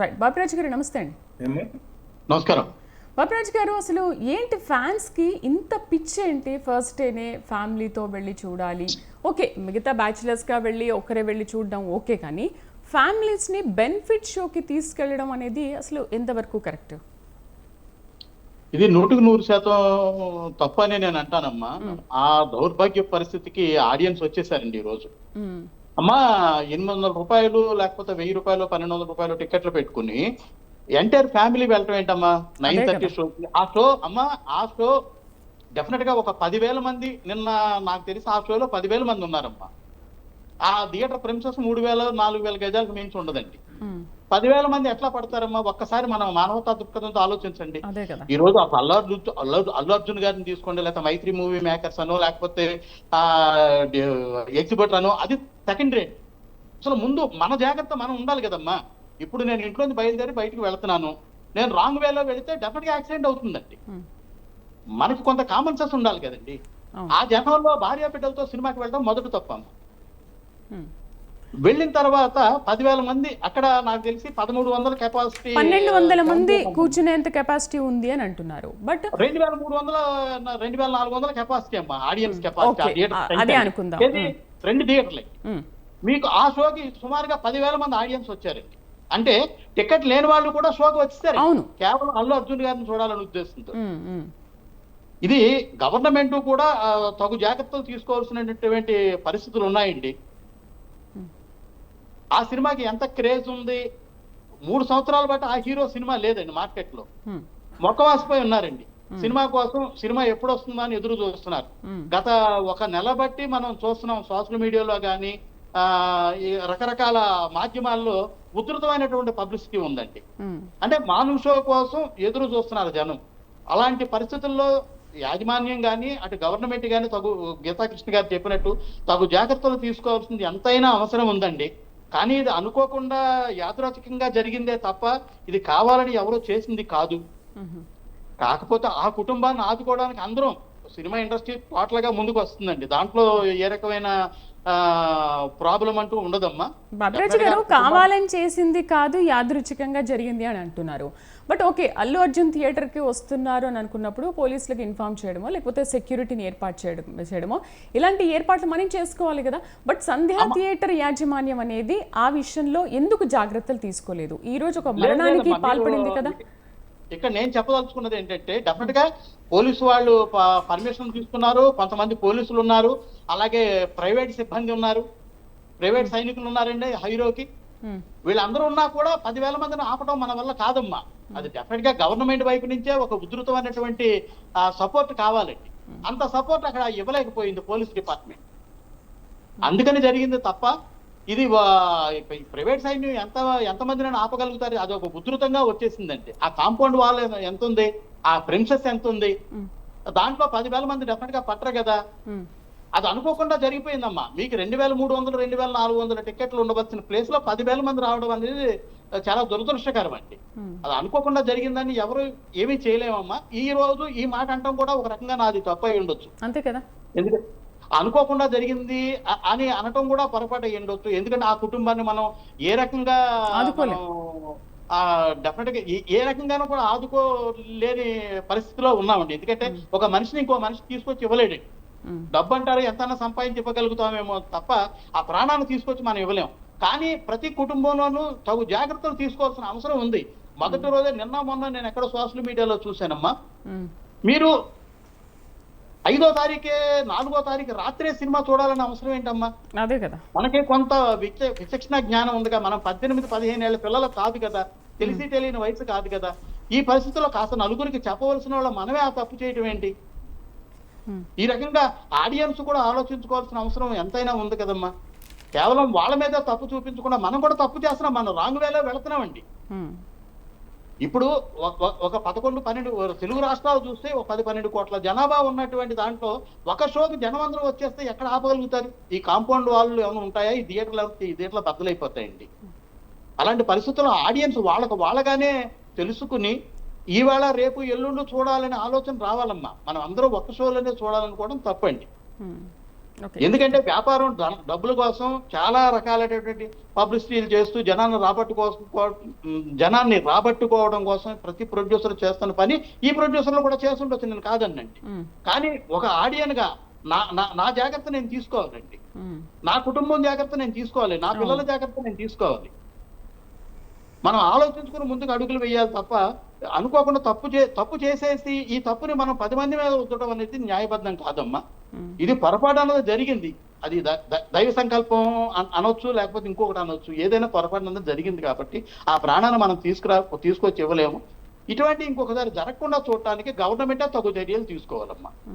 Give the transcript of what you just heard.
Right Bapiraj గారు నమస్తే అండి? నమస్కారం. బాపిరాజ్ గారు అసలు ఏంటి ఫ్యాన్స్కి ఇంత పిచ్చి ఏంటి ఫస్ట్ డేనే ఫ్యామిలీతో వెళ్ళి చూడాలి? ఓకే మిగతా బ్యాచిలర్స్గా వెళ్ళి ఒక్కరే వెళ్ళి చూడడం ఓకే కానీ ఫ్యామిలీస్ని బెనిఫిట్ షోకి తీసుకెళ్ళడం అనేది అసలు ఎంతవరకు కరెక్ట్? ఇది నూటికి నూరు శాతం తప్పు అని నేను అంటానమ్మా. ఆ దౌర్భాగ్య పరిస్థితికి ఆడియన్స్ వచ్చేసారండి ఈ రోజు అమ్మా ఎనిమిది వందల రూపాయలు లేకపోతే వెయ్యి రూపాయలు పన్నెండు వందల రూపాయలు టికెట్లు పెట్టుకుని ఎంటైర్ ఫ్యామిలీ వెళ్ళటం ఏంటమ్మా? Nine thirty show. ఆ షో అమ్మా ఆ షో డెఫినెట్గా ఒక పదివేల మంది నిన్న నాకు తెలిసి ఆ షోలో పదివేల మంది ఉన్నారమ్మా. ఆ థియేటర్ ప్రిన్సెస్ మూడు వేల నాలుగు వేల గజాలకు మించి ఉండదండి. పదివేల మంది ఎట్లా పడతారమ్మా? ఒక్కసారి మనం మానవతా దృక్పథంతో ఆలోచించండి. ఈ రోజు అల్లు అర్జున్ అల్లు అల్లు అర్జున్ గారిని తీసుకోండి లేకపోతే మైత్రి మూవీ మేకర్స్ అనో లేకపోతే ఎగ్జిబిటర్ అనో అది సెకండ్ రేట్ అసలు ముందు మన జాగ్రత్త మనం ఉండాలి కదమ్మా. ఇప్పుడు నేను ఇంట్లోంచి బయలుదేరి బయటికి వెళ్తున్నాను. నేను రాంగ్ వేలో వెళితే డెఫినెట్గా యాక్సిడెంట్ అవుతుందండి. మనకి కొంత కామన్ సెన్స్ ఉండాలి కదండి. ఆ జనంలో భార్య బిడ్డలతో సినిమాకి వెళ్ళడం మొదటి తప్పమ్మ Hmm. వెళ్ళిన తర్వాత పదివేల మంది అక్కడ నాకు తెలిసి పదమూడు వందల కెపాసిటీ పన్నెండు వందల మంది కూర్చునేంత కెపాసిటీ ఉంది అని అంటున్నారు. బట్ రెండు వేల మూడు వందల రెండు వేల నాలుగు వందల కెపాసిటీ అమ్మా ఆడియన్స్ కెపాసిటీ అదే. అనుకుందాం. ఏది? రెండు థియేటర్లే మ్, మీకు ఆ షోకి సుమారుగా పదివేల మంది ఆడియన్స్ వచ్చారండి అంటే టికెట్ లేని వాళ్ళు కూడా షోకి వచ్చేసారు. అవును. కేవలం అల్లు అర్జున్ గారిని చూడాలని ఉద్దేశంతో. ఇది గవర్నమెంట్ కూడా తగు జాగ్రత్తలు తీసుకోవాల్సినటువంటి పరిస్థితులు ఉన్నాయండి. ఆ సినిమాకి ఎంత క్రేజ్ ఉంది? మూడు సంవత్సరాల బట్టి ఆ హీరో సినిమా లేదండి మార్కెట్లో మొక్కవాసిపోయి ఉన్నారండి. సినిమా కోసం సినిమా ఎప్పుడు వస్తుందా అని ఎదురు చూస్తున్నారు. గత ఒక నెల బట్టి మనం చూస్తున్నాం సోషల్ మీడియాలో కానీ రకరకాల మాధ్యమాల్లో ఉధృతమైనటువంటి పబ్లిసిటీ ఉందండి. అంటే మాను షో కోసం ఎదురు చూస్తున్నారు జనం. అలాంటి పరిస్థితుల్లో యాజమాన్యం కానీ అటు గవర్నమెంట్ కానీ తగు గీతాకృష్ణ గారు చెప్పినట్టు తగు జాగ్రత్తలు తీసుకోవాల్సింది ఎంతైనా అవసరం ఉందండి. కానీ ఇది అనుకోకుండా యాదృచ్ఛికంగా జరిగిందే తప్ప ఇది కావాలని ఎవరో చేసింది కాదు. కాకపోతే ఆ కుటుంబాన్ని ఆదుకోవడానికి అందరం సినిమా ఇండస్ట్రీ టోటల్గా ముందుకు వస్తుందండి. దాంట్లో ఏ రకమైన ప్రాబ్లం అంటూ ఉండదమ్మా. బాబరాజు గారు కావాలని చేసింది కాదు యాదృచ్ఛికంగా జరిగింది అని అంటున్నారు. బట్ ఓకే అల్లు అర్జున్ థియేటర్కి వస్తున్నారు అని అనుకున్నప్పుడు పోలీసులకు ఇన్ఫార్మ్ చేయడమో లేకపోతే సెక్యూరిటీని ఏర్పాటు చేయడం చేయడమో ఇలాంటి ఏర్పాట్లు మనం చేసుకోవాలి కదా. బట్ సంధ్యా థియేటర్ యాజమాన్యం అనేది ఆ విషయంలో ఎందుకు జాగ్రత్తలు తీసుకోలేదు? ఈ రోజు ఒక మరణానికి పాల్పడింది కదా. ఇక్కడ నేను చెప్పదలుచుకున్నది ఏంటంటే డెఫినెట్గా పోలీసు వాళ్ళు పర్మిషన్ తీసుకున్నారు. కొంతమంది పోలీసులు ఉన్నారు. అలాగే ప్రైవేట్ సిబ్బంది ఉన్నారు. ప్రైవేట్ సైనికులు ఉన్నారండి హైరోకి. వీళ్ళందరూ ఉన్నా కూడా పదివేల మందిని ఆపడం మన వల్ల కాదమ్మా. అది డెఫినెట్గా గవర్నమెంట్ వైపు నుంచే ఒక ఉధృతమైనటువంటి సపోర్ట్ కావాలండి. అంత సపోర్ట్ అక్కడ ఇవ్వలేకపోయింది పోలీస్ డిపార్ట్మెంట్. అందుకని జరిగింది తప్ప ఇది ప్రైవేట్ సైన్యం ఎంత ఎంతమందిని ఆపగలుగుతారు? అది ఒక ఉధృతంగా వచ్చేసిందండి ఆ కాంపౌండ్ వాల్ ఎంత ఉంది? ఆ ప్రిన్సెస్ ఎంత ఉంది? దాంట్లో పదివేల మంది డెఫినెట్గా పట్టరు కదా. అది అనుకోకుండా జరిగిపోయిందమ్మా. మీకు రెండు వేల మూడు వందలు రెండు వేల నాలుగు వందల టికెట్లు ఉండవలసిన ప్లేస్లో పదివేల మంది రావడం అనేది చాలా దురదృష్టకరం అండి. అది అనుకోకుండా జరిగిందని ఎవరు ఏమీ చేయలేమమ్మా. ఈ రోజు ఈ మాట అంటాం కూడా ఒక రకంగా నాది తప్పు అయి ఉండొచ్చు. అంతే కదా. ఎందుకంటే అనుకోకుండా జరిగింది అని అనటం కూడా పొరపాటు అయ్యి ఉండొచ్చు ఎందుకంటే ఆ కుటుంబాన్ని మనం ఏ రకంగా ఆదుకోలేం. డెఫినెట్గా ఏ- రకంగానూ కూడా ఆదుకోలేని పరిస్థితిలో ఉన్నామండి. ఎందుకంటే ఒక మనిషిని ఇంకో మనిషి తీసుకొచ్చి ఇవ్వలేడు. డబ్బు అంటారు ఎంతైనా సంపాదించి ఇవ్వగలుగుతామేమో తప్ప ఆ ప్రాణాన్ని తీసుకొచ్చి మనం ఇవ్వలేం. కానీ ప్రతి కుటుంబంలోనూ తగు జాగ్రత్తలు తీసుకోవాల్సిన అవసరం ఉంది. మొదటి రోజే నిన్న మొన్న నేను ఎక్కడ సోషల్ మీడియాలో చూశానమ్మా. మీరు ఐదో తారీఖే నాలుగో తారీఖు రాత్రే సినిమా చూడాలని అవసరం ఏంటమ్మా? అదే కదా. మనకి కొంత విచ విచక్షణ జ్ఞానం ఉందిగా. మనం పద్దెనిమిది పదిహేను ఏళ్ళ పిల్లలు కాదు కదా. తెలిసి తెలియని వయసు కాదు కదా. ఈ పరిస్థితుల్లో కాస్త నలుగురికి చెప్పవలసిన వాళ్ళ మనమే ఆ తప్పు చేయటం ఏంటి? ఈ రకంగా ఆడియన్స్ కూడా ఆలోచించుకోవాల్సిన అవసరం ఎంతైనా ఉంది కదమ్మా. కేవలం వాళ్ళ మీద తప్పు చూపించకుండా మనం కూడా తప్పు చేస్తున్నాం. మనం రాంగ్ వేలో వెళుతున్నామండి. ఇప్పుడు ఒక- ఒక- పదకొండు పన్నెండు తెలుగు రాష్ట్రాలు చూస్తే ఒక పది పన్నెండు కోట్ల జనాభా ఉన్నటువంటి దాంట్లో ఒక షోకి జనం అందరూ వచ్చేస్తే ఎక్కడ ఆపగలుగుతారు? ఈ కాంపౌండ్ వాళ్ళు ఏమైనా ఉంటాయా? ఈ థియేటర్లు ఈ థియేటర్లు బద్దలైపోతాయండి. అలాంటి పరిస్థితుల్లో ఆడియన్స్ వాళ్ళకు వాళ్ళగానే తెలుసుకుని ఈవేళ రేపు ఎల్లుండి చూడాలనే ఆలోచన రావాలమ్మా. మనం అందరూ ఒక్క షోలోనే చూడాలనుకోవడం తప్పండి. ఎందుకంటే వ్యాపారం డబ్బుల కోసం చాలా రకాలైనటువంటి పబ్లిసిటీలు చేస్తూ జనాన్ని రాబట్టుకో జనాన్ని రాబట్టుకోవడం కోసం ప్రతి ప్రొడ్యూసర్ చేస్తున్న పని ఈ ప్రొడ్యూసర్లు కూడా చేస్తుండొచ్చు నేను కాదనండి. కానీ ఒక ఆడియన్గా నా నా జాగ్రత్త నేను తీసుకోవాలండి. నా కుటుంబం జాగ్రత్త నేను తీసుకోవాలి నా పిల్లల జాగ్రత్త నేను తీసుకోవాలి మనం ఆలోచించుకుని ముందుకు అడుగులు వేయాలి తప్ప అనుకోకుండా తప్పు చే తప్పు చేసేసి ఈ తప్పుని మనం పది మంది మీద ఉద్దడం అనేది న్యాయబద్ధం కాదమ్మా మ్మ్. ఇది పొరపాటు అన్నది జరిగింది. అది దైవ సంకల్పం అన- అనొచ్చు లేకపోతే ఇంకొకటి అనొచ్చు ఏదైనా పొరపాటు అన్నది జరిగింది కాబట్టి ఆ ప్రాణాన్ని మనం తీసుకురా తీసుకొచ్చి ఇవ్వలేము. ఇటువంటి ఇంకొకసారి జరగకుండా చూడటానికి గవర్నమెంటే తగు చర్యలు తీసుకోవాలమ్మా.